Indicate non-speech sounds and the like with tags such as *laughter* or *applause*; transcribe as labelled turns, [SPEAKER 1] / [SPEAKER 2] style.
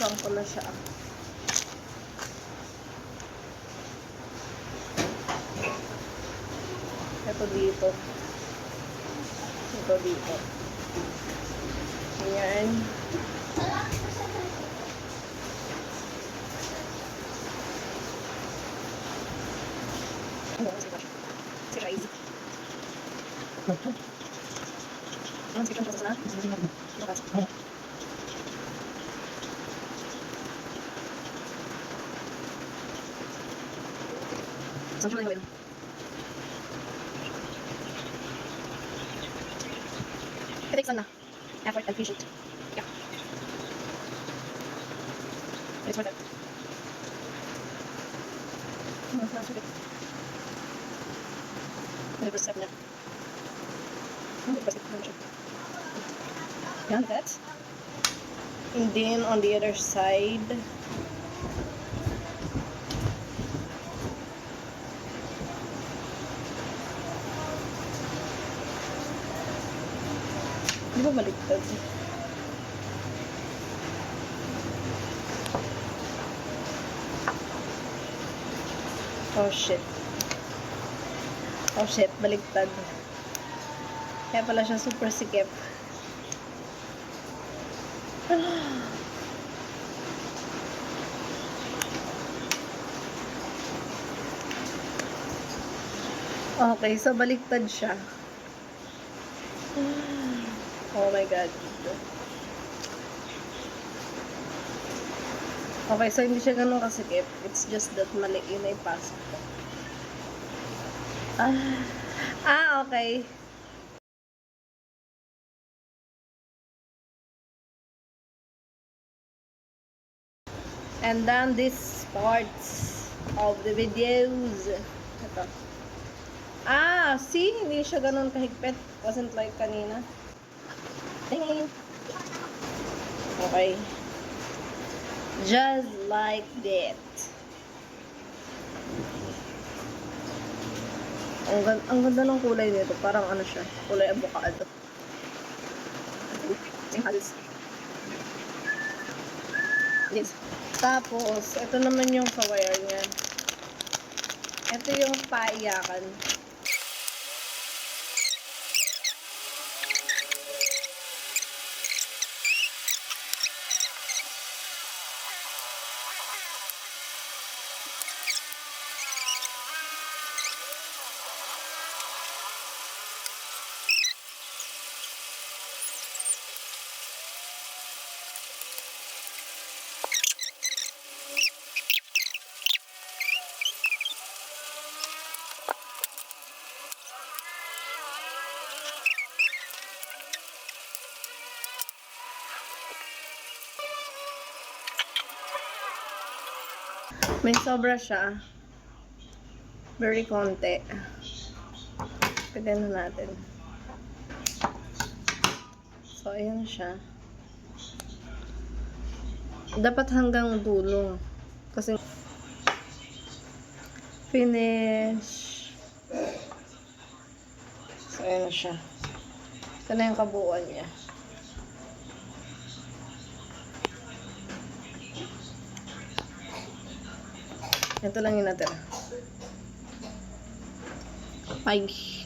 [SPEAKER 1] bubuksan ko na siya. Ito dito. Ito dito. Ayan. Si Rise. Ang sikap ko sa sana. Saan siya gawin? It takes na. Effort and patience. Yeah. It's worth it. Hmm, that's worth it. Ano ba step na? Ano ba step na siya? Yan, that. And then on the other side, Di ba baliktad? Oh shit. Oh shit, baliktad. Kaya pala siya super sikip. *sighs* Okay, so baliktad siya. Oh my god. Okay, so hindi siya ganun kasikip. It's just that mali yun ay pasok ko. Ah, ah, okay. And then this parts of the videos. Ito. Ah, see? Hindi siya ganun kahigpit. Wasn't like kanina. Tingin. Okay. Just like that. Ang, gan- ang ganda ng kulay nito. Parang ano siya. Kulay avocado. Halos. Yes. Tapos, ito naman yung sa-wire niya. Ito yung paiyakan. May sobra siya. Very konti. Pwede na natin. So, ayan siya. Dapat hanggang dulo. Kasi finish. So, ayan siya. Ito na yung kabuuan niya. Ito lang yung natira. Bye.